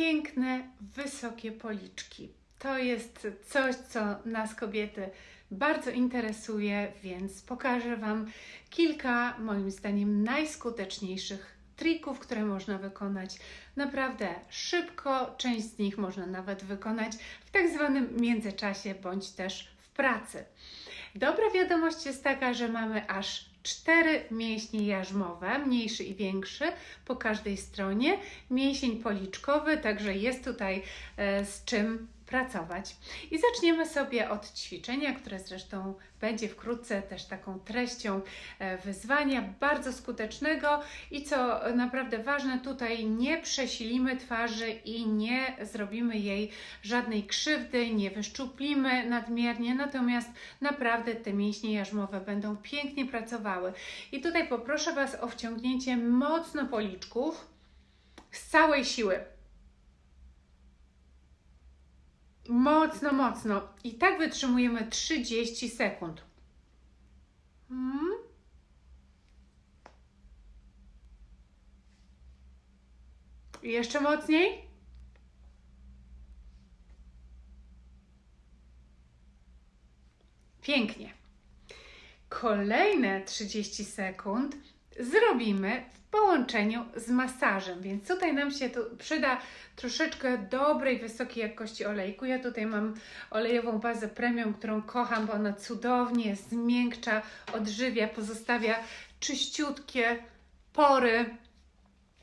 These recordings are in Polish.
piękne, wysokie policzki. To jest coś, co nas kobiety bardzo interesuje, więc pokażę Wam kilka, moim zdaniem, najskuteczniejszych trików, które można wykonać naprawdę szybko. Część z nich można nawet wykonać w tak zwanym międzyczasie bądź też w pracy. Dobra wiadomość jest taka, że mamy aż cztery mięśnie jarzmowe, mniejszy i większy po każdej stronie, mięsień policzkowy, także jest tutaj e, z czym pracować. I zaczniemy sobie od ćwiczenia, które zresztą będzie wkrótce też taką treścią e, wyzwania, bardzo skutecznego i co naprawdę ważne, tutaj nie przesilimy twarzy i nie zrobimy jej żadnej krzywdy, nie wyszczuplimy nadmiernie, natomiast naprawdę te mięśnie jarzmowe będą pięknie pracowały. I tutaj poproszę Was o wciągnięcie mocno policzków z całej siły. Mocno, mocno. I tak wytrzymujemy 30 sekund. Hmm. Jeszcze mocniej. Pięknie. Kolejne 30 sekund zrobimy w połączeniu z masażem, więc tutaj nam się tu przyda troszeczkę dobrej, wysokiej jakości olejku. Ja tutaj mam olejową bazę premium, którą kocham, bo ona cudownie zmiękcza, odżywia, pozostawia czyściutkie pory.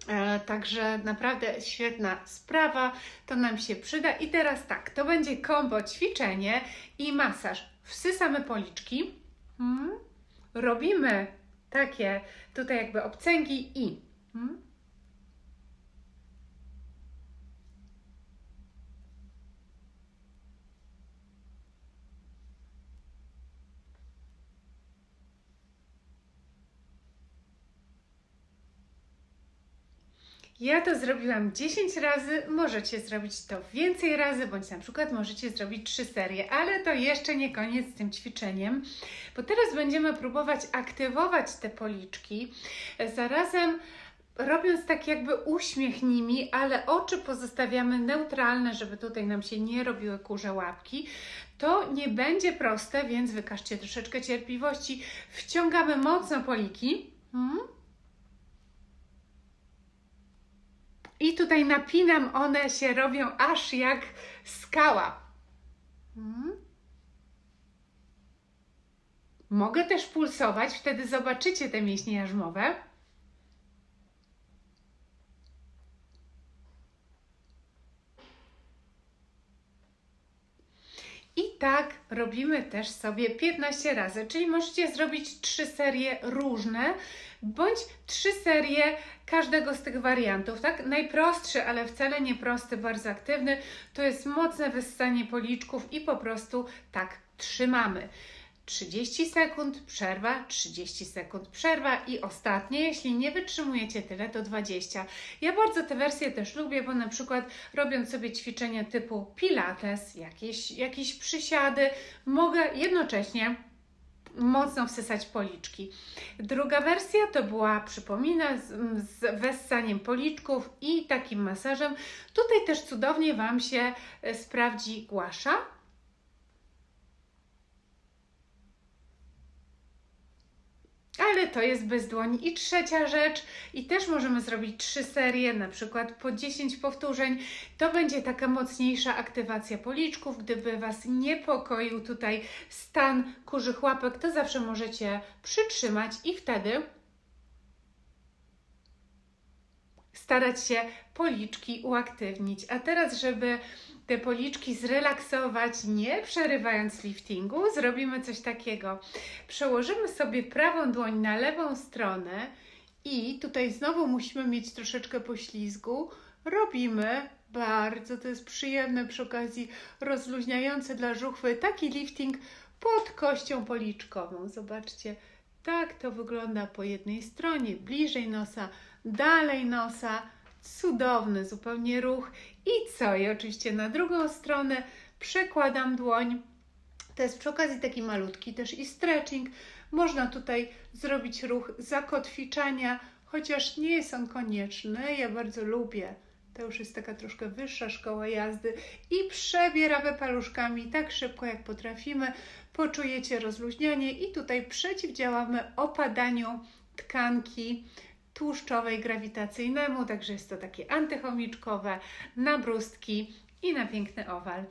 E, także naprawdę świetna sprawa, to nam się przyda. I teraz tak, to będzie kombo ćwiczenie i masaż. Wsysamy policzki, hmm. robimy takie tutaj jakby obcęgi i hmm. Ja to zrobiłam 10 razy, możecie zrobić to więcej razy, bądź na przykład możecie zrobić 3 serie, ale to jeszcze nie koniec z tym ćwiczeniem, bo teraz będziemy próbować aktywować te policzki, zarazem robiąc tak jakby uśmiech nimi, ale oczy pozostawiamy neutralne, żeby tutaj nam się nie robiły kurze łapki. To nie będzie proste, więc wykażcie troszeczkę cierpliwości. Wciągamy mocno poliki. Hmm? I tutaj napinam, one się robią aż jak skała. Hmm. Mogę też pulsować, wtedy zobaczycie te mięśnie jarzmowe. I tak robimy też sobie 15 razy, czyli możecie zrobić 3 serie różne, bądź 3 serie każdego z tych wariantów. Tak? Najprostszy, ale wcale nie prosty, bardzo aktywny, to jest mocne wyssanie policzków i po prostu tak trzymamy. 30 sekund, przerwa, 30 sekund, przerwa i ostatnie, jeśli nie wytrzymujecie tyle, to 20. Ja bardzo te wersje też lubię, bo na przykład robiąc sobie ćwiczenia typu pilates, jakieś, jakieś przysiady, mogę jednocześnie mocno wsysać policzki. Druga wersja to była, przypomina, z, z wessaniem policzków i takim masażem. Tutaj też cudownie Wam się e, sprawdzi głasza ale to jest bez dłoni. I trzecia rzecz, i też możemy zrobić trzy serie, na przykład po 10 powtórzeń. To będzie taka mocniejsza aktywacja policzków. Gdyby Was niepokoił tutaj stan kurzych łapek, to zawsze możecie przytrzymać i wtedy starać się policzki uaktywnić. A teraz, żeby te policzki zrelaksować, nie przerywając liftingu, zrobimy coś takiego. Przełożymy sobie prawą dłoń na lewą stronę i tutaj znowu musimy mieć troszeczkę poślizgu. Robimy bardzo, to jest przyjemne przy okazji rozluźniające dla żuchwy, taki lifting pod kością policzkową. Zobaczcie, tak to wygląda po jednej stronie, bliżej nosa, dalej nosa Cudowny zupełnie ruch. I co? I oczywiście na drugą stronę przekładam dłoń. To jest przy okazji taki malutki też i stretching. Można tutaj zrobić ruch zakotwiczania, chociaż nie jest on konieczny. Ja bardzo lubię To już jest taka troszkę wyższa szkoła jazdy i przebieramy paluszkami tak szybko jak potrafimy. Poczujecie rozluźnianie i tutaj przeciwdziałamy opadaniu tkanki tłuszczowej grawitacyjnemu, także jest to takie antychomiczkowe, na i na piękny owal.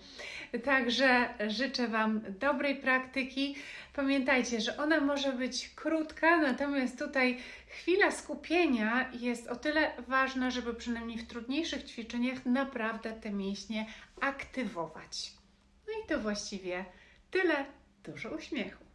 Także życzę Wam dobrej praktyki. Pamiętajcie, że ona może być krótka, natomiast tutaj chwila skupienia jest o tyle ważna, żeby przynajmniej w trudniejszych ćwiczeniach naprawdę te mięśnie aktywować. No i to właściwie tyle. Dużo uśmiechu.